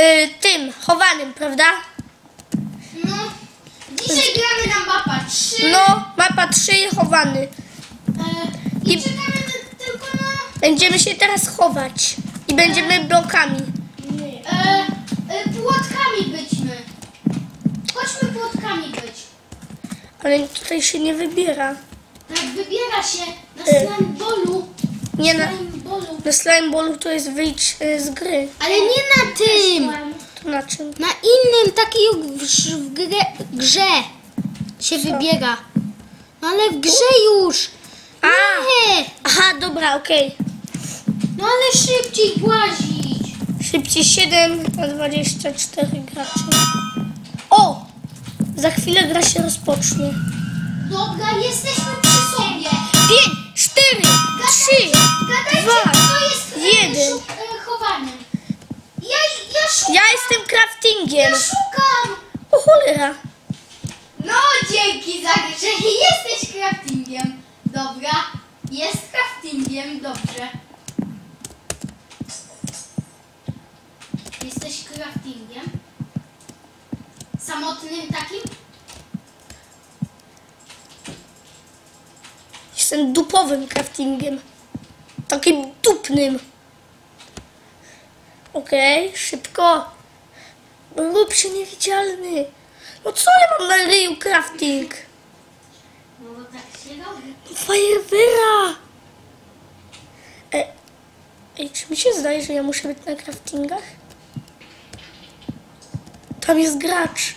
y, tym, chowanym, prawda? No. Dzisiaj gramy na mapa 3. No, mapa 3 i chowany. E, I I- czekamy ty- tylko na... Będziemy się teraz chować. I będziemy blokami. E, e, płotkami byćmy. Chodźmy płotkami być. Ale tutaj się nie wybiera. Tak, wybiera się na E. slime bolu. Nie na, Na slime ballu to jest wyjść y, z gry. Ale nie na tym. To na czym? Na innym, takiej w, w grze, grze się wybiega. No ale w grze już. A! Nie. Aha, dobra, okej. No ale szybciej włazić. Szybciej 7 na 24 graczy. O! Za chwilę gra się rozpocznie. Dobra, jesteśmy przy sobie. 5, 4, 3, Gadajcie, Dwa, kto jest e, jeden. szuk- e, chowany. Ja, ja szukam. Ja jestem craftingiem. Ja szukam. O cholera. No dzięki za że jesteś craftingiem. Dobra, jest craftingiem, dobrze. Jestem dupowym craftingiem. Takim dupnym. Okej, szybko. Rób się niewidzialny. No co ja mam na ryju crafting? No bo tak się robi. Fajerwera! E, ej, czy mi się zdaje, że ja muszę być na craftingach? Tam jest gracz,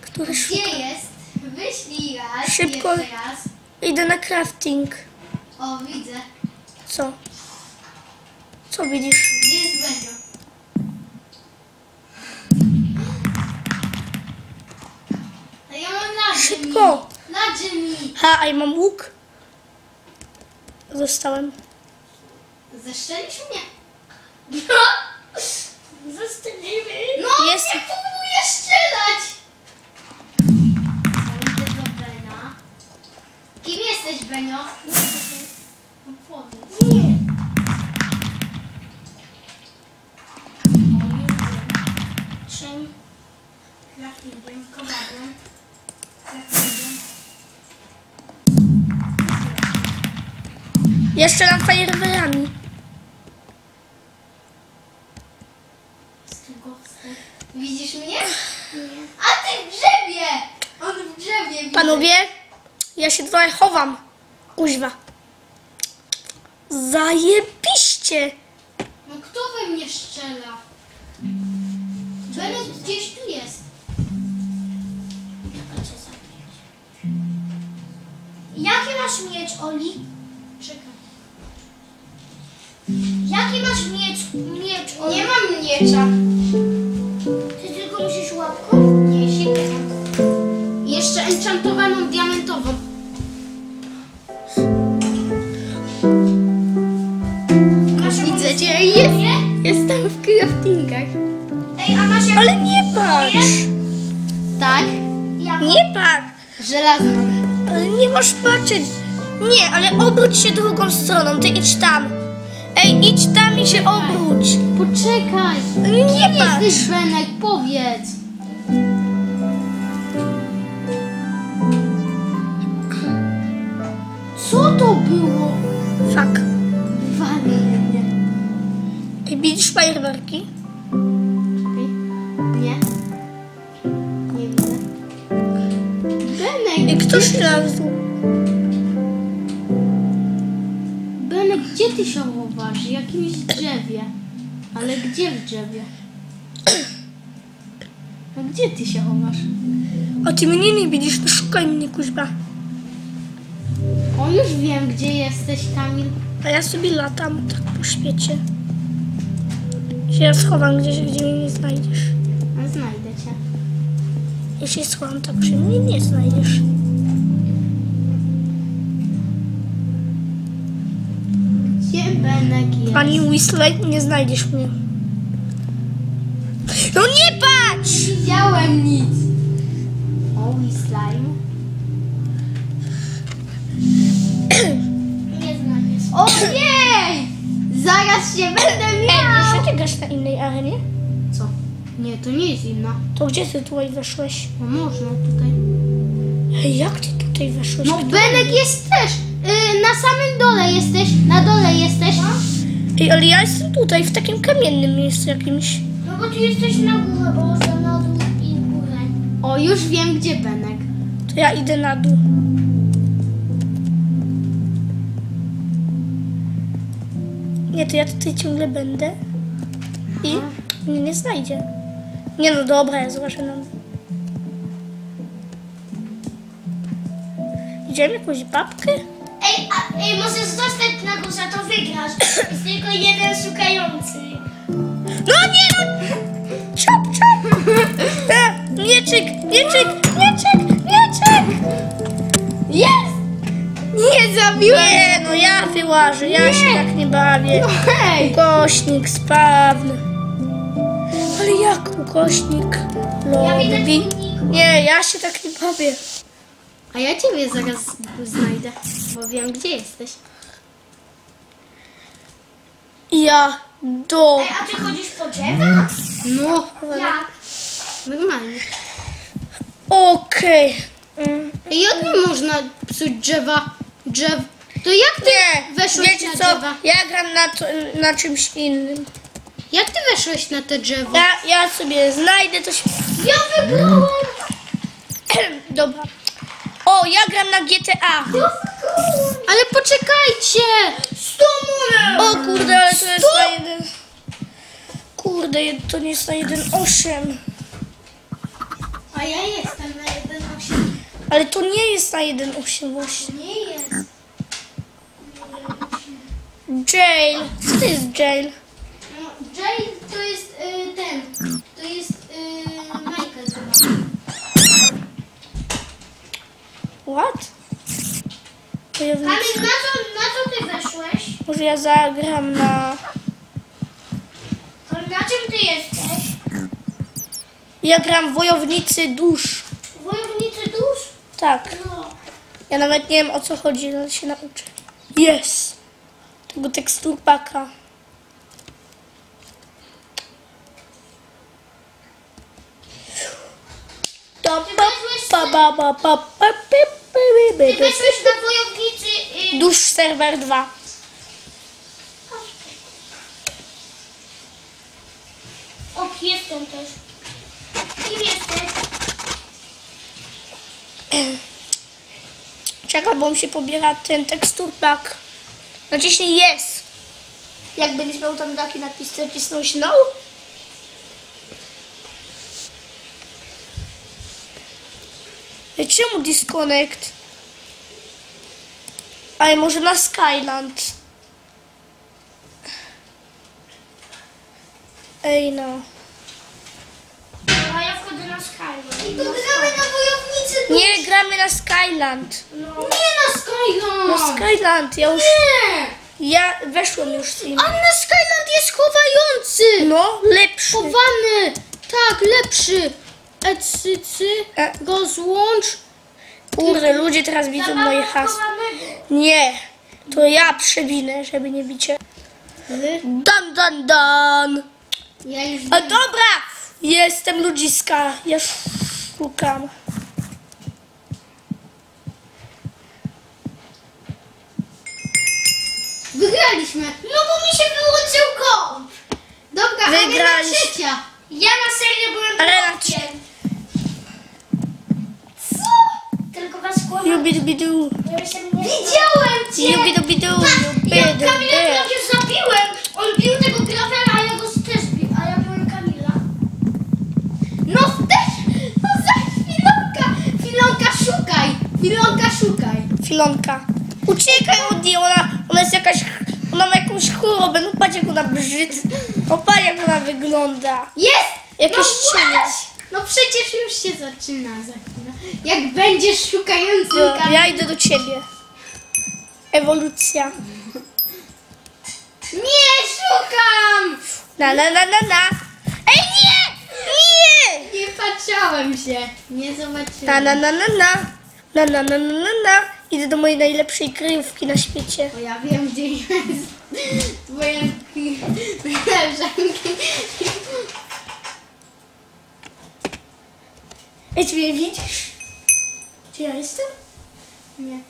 który szuka. Gdzie jest? Wyślij raz, Szybko. jeszcze raz. Idę na crafting. O, widzę. Co? Co widzisz? Gdzie jest Benio? A ja mam ladzie Szybko. mi. Ladzie mi. Ha, a ja mam łuk. Zostałem. Zeszczelisz mnie? No. Zostawimy. No, Jest- nie jesteś, Benio? Nie. Czym? Craftingiem, kowadłem. Craftingiem. Jeszcze nam fajerwerami. Widzisz mnie? Nie. A ty w drzewie! On w drzewie. Panowie, ja się trochę chowam. Kuźwa. Zajebiście. No kto we mnie strzela? Benet gdzieś tu jest. Jaki masz miecz, Oli? Czekaj. Jaki masz miecz, miecz Oli? Nie mam miecza. Ty tylko musisz łapką? Nie, mam. Jeszcze enchantowaną diamentową. Jestem w craftingach. Ej, a masz Ale nie patrz. Tak? Nie patrz. Żelazną. Ale nie masz patrzeć. Nie, ale obróć się drugą stroną. Ty idź tam. Ej, idź tam i się obróć. Poczekaj. Nie patrz. Jesteś Benek, powiedz. Co to było? Fuck. Wali Ej, widzisz fajerwerki? Nie. Nie widzę. Benek, Ej, kto ślazł? Benek, gdzie ty się chowasz? W jakimś drzewie. Ale gdzie w drzewie? No gdzie ty się chowasz? A ty mnie nie widzisz, to szukaj mnie, kuźba. O, już wiem, gdzie jesteś, Kamil. A ja sobie latam tak po świecie. Się ja schowam gdzieś, gdzie mnie nie znajdziesz. A znajdę cię. Się schowam tak, że mnie nie znajdziesz. Gdzie Benek jest? Pani Weasley, nie znajdziesz mnie. No nie patrz! widziałem nic. O, slime. Nie znajdziesz. Ojej! Zaraz się będę Ej, miał. że ty grasz na innej arenie? Co? Nie, to nie jest zimna. To gdzie ty tutaj weszłeś? No można tutaj. Ej, jak ty tutaj weszłeś? No Kto- Benek jest też. Y, na samym dole jesteś. Na dole jesteś. Ej, ale ja jestem tutaj, w takim kamiennym miejscu jakimś. No bo ty jesteś na górze, bo można na dół i górę. O, już wiem gdzie Benek. To ja idę na dół. Nie, to ja tutaj ciągle będę. I mnie nie znajdzie. Nie no, dobra, ja zobaczę na dół. Idziemy jakąś babkę? Ej, a, ej, możesz zostać na górze, to wygrasz. Jest tylko jeden szukający. No nie no! Ciop, ciop! E, Mieczyk, mieczyk, mieczyk, mieczyk! Jest! Nie zabiłem! Nie, ja wyłażę, ja się tak nie bawię. No hej! Ukośnik sprawny. Ale jak ukośnik? Lobby. Nie, ja się tak nie bawię. A ja ciebie zaraz znajdę, bo wiem gdzie jesteś. Ja do... Ej, a ty chodzisz po drzewach? No, Jak? normalnie. Okej. Mm. Ej, jak nie można psuć drzewa? Drzew. To jak ty Nie, weszłeś wiecie na co? drzewa? Ja gram na, to, na czymś innym. Jak ty weszłeś na te drzewo? Ja, ja sobie znajdę coś... Ja wygrałam! Dobra. O, ja gram na GTA. Ale poczekajcie! O kurde, ale to jest na jeden... Kurde, to nie jest na jeden osiem. A ja jestem na 1,8. Ale to nie jest na jeden osiem właśnie. Nie jest. Jail. Co to jest jail? No, Jay to jest y, ten. To jest y, Michael chyba. What? Wojownicy. Kamil, na co, na co ty weszłeś? Może ja zagram na... To na czym ty jesteś? Ja gram Wojownicy Dusz. Wojownicy dusz? Tak. No. Ja nawet nie wiem o co chodzi, ale się nauczę. Yes! Tego teksturpaka. To pa, pa, pa, pa, pa, pa, pi, pi, pi, Ty pi, pi. weszłeś na. Y, Dusz serwer 2. Ok, jestem też. Kim jesteś? Czekaj, bo mi się pobiera ten teksturpak. Naciśnij yes. Jak będziesz miał tam taki napis, to nacisnąć no. Ej, Czemu disconnect? Ale może na Skyland. Ej no. A ja wchodzę na Skyline. I to gramy na wojownicy Nie, gramy na Skyland. No. Nie Skyland! Na Skyland, ja już... Nie! Ja weszłem już z nim. A na Skyland jest chowający! No, lepszy. Chowany! Tak, lepszy! Ecycy, E. go złącz. Kurde, ludzie teraz widzą moje hasło. Nie, to ja przewinę, żeby nie bicie. Dan, dan, dan. Ja już A dobra, jestem ludziska, ja szukam. Wygraliśmy. No bo mi się wyłączył komp. Dobra, arena Wygraliśmy. trzecia. Ja na serio byłem Arena piątkiem. Co? Tylko was kłamał. Jubidubidu, żeby się mnie... Widziałem cię! jubidubidu, Ja jubidu. Kamila prawie zabiłem. On bił tego grafera, a ja go też bił. A ja byłem Kamila. No też! No za chwilonka! Chwilonka szukaj! Chwilonka szukaj! Filonka. Uciekaj od niej, ona, chorobę, no patrz jak ona brzydzi. O patrz jak ona wygląda. Jest! Jakieś no właśnie! No przecież już się zaczyna za chwilę. Jak będziesz szukającym No, ja idę do ciebie. Ewolucja. Nie szukam! Na, na, na, na, na. Ej, nie! Nie! Nie patrzałem się. Nie zobaczyłem. Na, na, na, na, na. Na, na, na, na, na, na. Idę do mojej najlepszej kryjówki na świecie. Bo ja wiem gdzie jest twoja koleżanki. Gdzie ciebie widzisz? Gdzie ja jestem? Nie.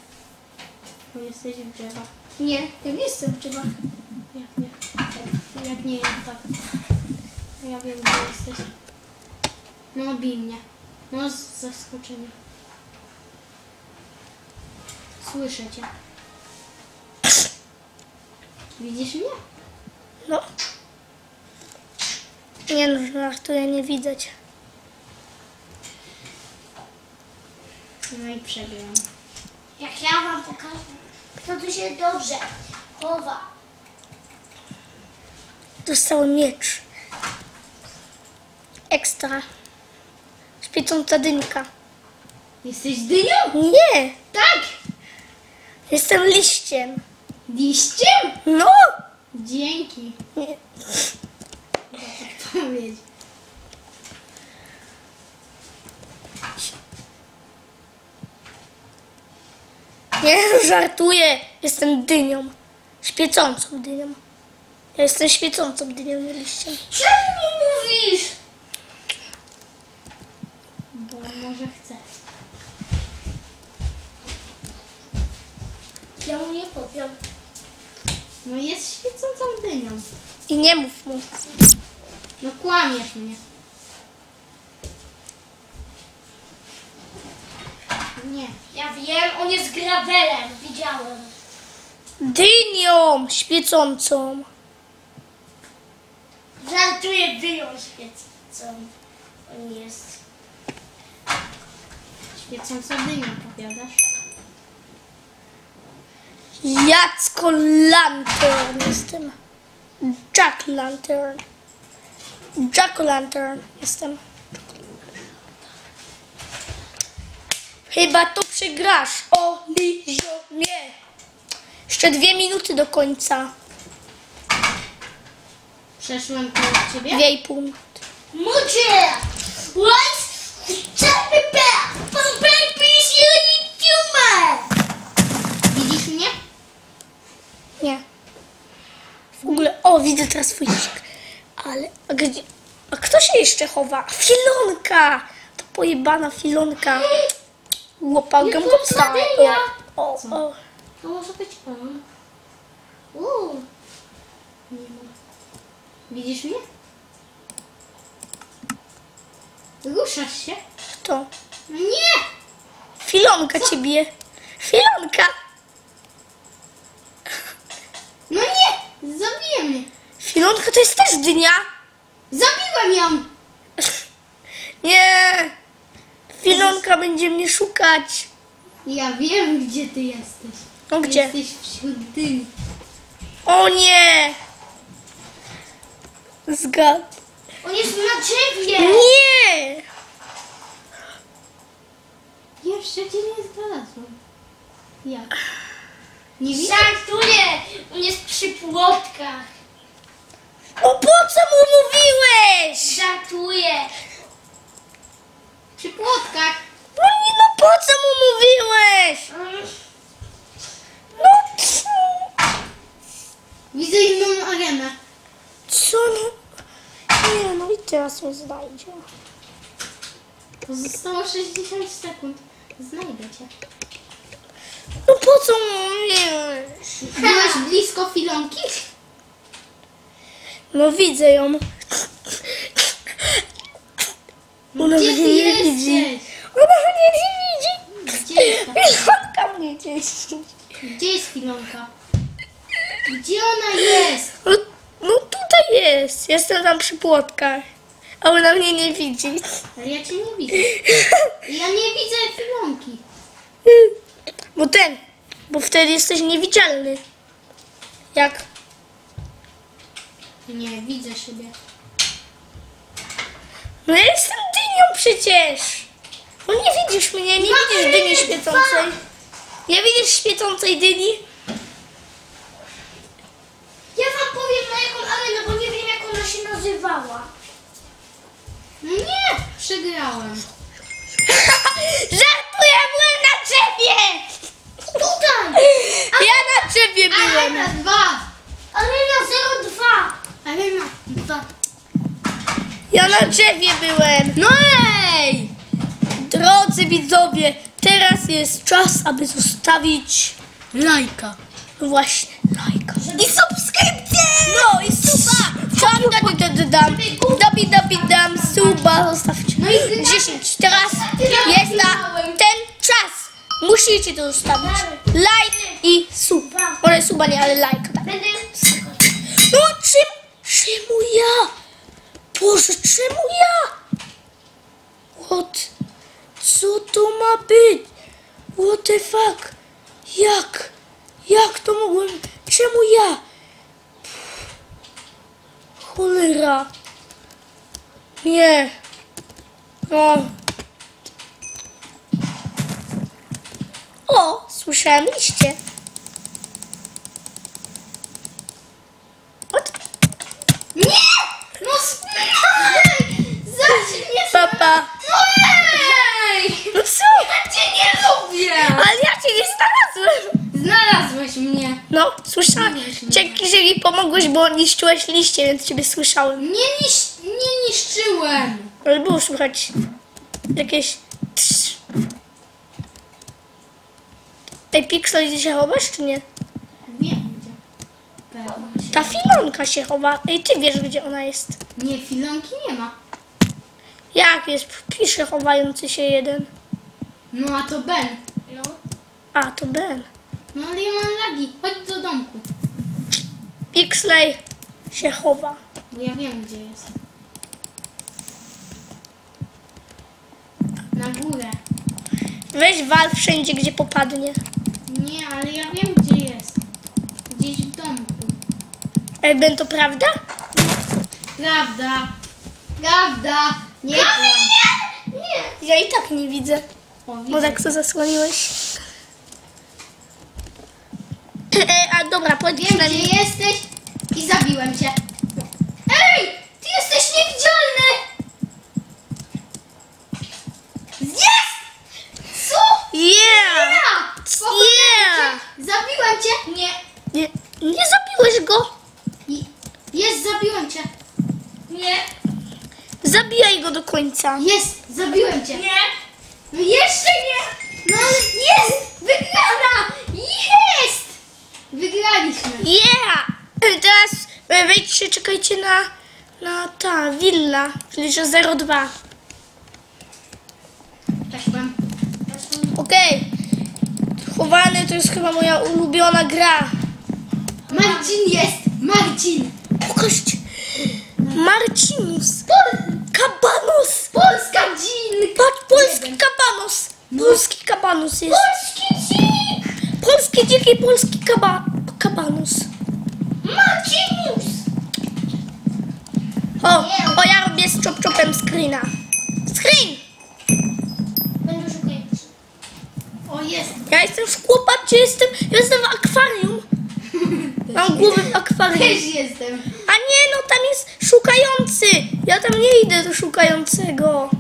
Bo jesteś w drzewach. Nie, ja nie jestem w drzewach. Jak nie? Jak nie, jak tak. Ja wiem, gdzie jesteś. No, bij mnie. No, z zaskoczenia. Słyszę cię. Widzisz mnie? No. Nie no, żartuję, nie widzę cię. No i przegrałam. Jak ja wam pokażę, kto tu się dobrze chowa. Dostałem miecz. Ekstra. Świecąca dynka. Jesteś dynią? Nie, Tak! jestem liściem. Liściem? No! Dzięki. Nie. Nie, żartuję. Jestem dynią. Świecącą dynią. Ja jestem świecącą dynią, nie liściem. Czemu mi mówisz? Bo może chcę. Ja mu nie powiem. No jest świecącą dynią. I nie mów mu. No kłamiesz mnie. Nie. Ja wiem, on jest gravelem. Widziałem. Dynią świecącą. Żartuję, wyjął świecą. On jest. Świecąca dynią powiadasz? Jacko Lantern jestem. Jack Lantern. Jack Lantern jestem. Chyba to przegrasz. O, Lizio, nie. Jeszcze dwie minuty do końca. Przeszłem koło ciebie? Dwie i pół minuty. Mucie! What? Pe! Pan baby YouTuber! Widzisz mnie? Nie. W ogóle, o, widzę teraz swój nick. Ale, a gdzie, a kto się jeszcze chowa? Filonka! To pojebana filonka. Łopałkę go. O, o. To może być on. Uuu. Nie ma. Widzisz mnie? Ruszasz się? Kto? Nie! Filonka cię bije. Filonka! No nie! Zabiję mnie. Filonka to jest też dynia. Zabiłem ją! Nie! Filonka będzie mnie szukać. Ja wiem, gdzie ty jesteś. No gdzie? Jesteś wśród dyni. O nie! Zgad. On jest na drzewie! Nie! Jeszcze cię nie znalazłem. Jak? Nie? Żartuję! On jest przy płotkach. O po co mu mówiłeś? Żartuję! Przy płotkach. No nie, no po co mu mówiłeś? Mm, No co? Widzę inną arenę. Co no? Nie, no i teraz mnie znajdzie. Pozostało 60 sekund. Znajdę cię. Po co? Byłeś blisko filonki? No widzę ją. Ona Gdzie mnie nie widzi. Ona mnie nie widzi. Gdzie jest, ta- Filonka mnie gdzieś. gdzie jest filonka? Gdzie ona jest? No, no tutaj jest. Jestem tam przy płotkach. A ona mnie nie widzi. Ale ja cię nie widzę. Ja nie widzę filonki. Bo ten, bo wtedy jesteś niewidzialny. Jak? Nie, widzę siebie. No ja jestem dynią przecież. No nie widzisz mnie, nie widzisz dyni świecącej. Nie widzisz świecącej dyni? Ja wam powiem na jaką arenę, bo nie wiem jak ona się nazywała. No nie! Przegrałem. Żartuję, byłem na drzewie! Tutaj! Ja na drzewie byłem. Arena 2! Arena 02! Arena 2. Ja na drzewie byłem. No ej! Drodzy widzowie, teraz jest czas, aby zostawić Lajka. no właśnie lajka. I subskrypcję! No i suba! Dam, dam, dam, dam, dam, suba zostawcie. No i 10. Musicie to zostawić. Like i sub. Może suba nie, ale like. Tak. No czym? Czemu ja? Boże, czemu ja? What? Co to ma być? What the fuck? Jak? Jak to mogłem? Czemu ja? Cholera. Nie. No. O, słyszałem liście. What? Nie! No spychaj! Zacznie Papa. No ej! No co? Ja cię nie lubię! Ale ja cię nie znalazłem. Znalazłeś mnie. No, słyszałem. Dzięki, że mi pomogłeś, bo niszczyłeś liście, więc ciebie słyszałem. Nie, nisz, nie niszczyłem. Ale było słychać jakieś... Pixel, gdzie się chowasz, czy nie? Wiem gdzie. Pewno się. Ta filonka się chowa. Ej, ty wiesz, gdzie ona jest. Nie, filonki nie ma. Jak jest? Pisze chowający się jeden. No a to Ben. No. A, to Ben. No ale ja mam lagi. Chodź do domku. Pixley się chowa. Bo ja wiem gdzie jest. Na górę. Weź wal wszędzie, gdzie popadnie. Nie, ale ja wiem gdzie jest. Gdzieś w domku. Ej, Ben, to prawda? Prawda. Prawda. Nie kłam. Nie! Ja i tak nie widzę. O, Bo widzę. tak co zasłoniłeś. E, a dobra, powiedz Wiem gdzie jesteś i zabiłem cię. Ej! Ty jesteś niewidzialny! Jest! Co? Yeah! Ja! Yeah! Zabiłem cię! Nie. Nie, nie zabiłeś go! I- Jest, zabiłem cię. Nie. Zabijaj końca. Jest, zabiłem cię. Nie! No jeszcze nie! No ale jest! Wygrana! Jest! Wygraliśmy. Yeah! Teraz wejdźcie, czekajcie na, na ta willa, czyli że 02. Weszłem. Okej. Chowany to jest chyba moja ulubiona gra. Marcin jest! Marcin! Pokażcie. Marcinus. Kabanus. Polska Jean! Patrz, polski kabanus. Polski kabanus jest. Polski dzik! Polski dziki, polski kaba, kabanus. Marcinus! O, o ja robię z chop chopem screena. Screen! Będę szukać. O jest! Ja jestem w szkło, patrzcie, jestem, jestem w akwarium. Mam głowę w akwarium. Też jestem. A nie, no tam jest szukający. Ja tam nie idę do szukającego.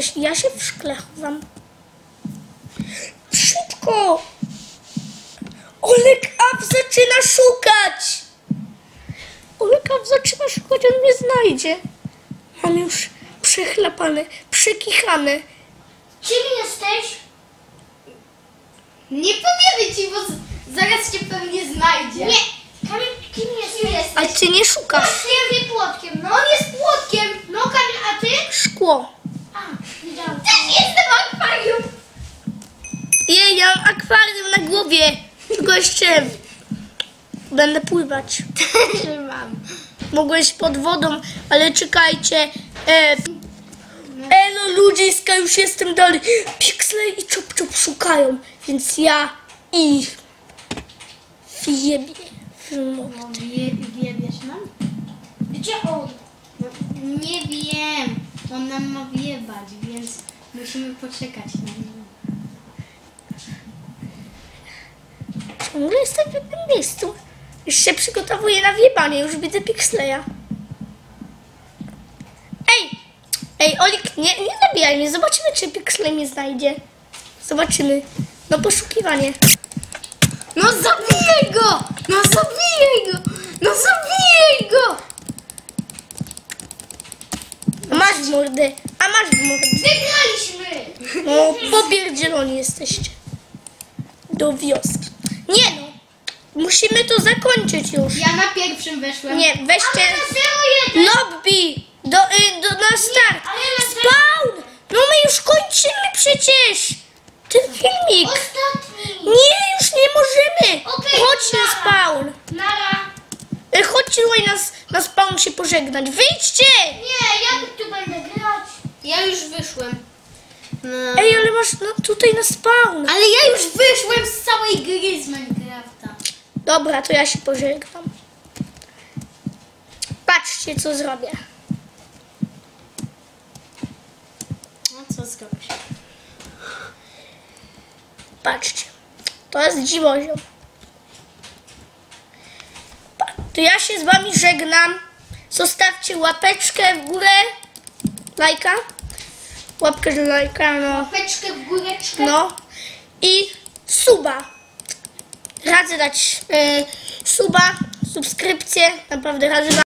Się- Ja się w szkle chowam. Szybko! Olek Up zaczyna szukać! Olek Up zaczyna szukać, on mnie znajdzie. Mam już przechlapane, przekichane. Kim jesteś? Nie powiemy ci, bo z- zaraz cię pewnie znajdzie. Nie! Kamil, kim jesteś? A ty nie szukasz. Ja wiem płotkiem, no. On jest płotkiem. No Kamil, a ty? Szkło. A, widziałam. Też jestem w akwarium. Jej, ja mam akwarium na głowie. Tylko jeszcze będę pływać. Też mam. Mogłeś pod wodą, ale czekajcie. E, elo ludziska, już jestem dalej. Pixley i Chop Chop szukają, więc ja ich wjebię w mordę. No, wie, wiebiesz nam? Gdzie on? No, nie wiem. On nam ma wjebać, więc musimy poczekać na niego. Ciągle jestem w jednym miejscu. Już się przygotowuję na wjebanie, już widzę Pixleya. Ej! Ej, Olik, nie, nie zabijaj mnie. Zobaczymy, czy Pixley mnie znajdzie. Zobaczymy. No poszukiwanie. No zabijaj go! No zabijaj go! No zabijaj go! A masz w mordę. A masz w mordę. Wygraliśmy! No, popierdzieloni jesteście. Do wioski. Nie no, musimy to zakończyć już. Ja na pierwszym weszłem. Nie, weźcie Na 0-1! lobby do, y, do, na start. ale na Spawn! No my już kończymy przecież ten filmik. Ostatni! Nie, już nie możemy. Okej, Chodź na spawn. Nara! Y, Chodźcie tutaj na, s- na spawn się pożegnać. Wyjdźcie! Nie, ja tu będę grać. Ja już wyszłem. No. Ej, ale masz no, tutaj na spawn. Ale ja już wyszłem z całej gry z Minecrafta. Dobra, to ja się pożegnam. Patrzcie, co zrobię. Co zrobisz? Patrzcie. To jest dziwoziom. To ja się z wami żegnam. Zostawcie łapeczkę w górę. Lajka. Łapkę do lajka, no. Peczkę w góreczkę. No. I suba. Radzę dać y, suba, subskrypcję. Naprawdę radzę.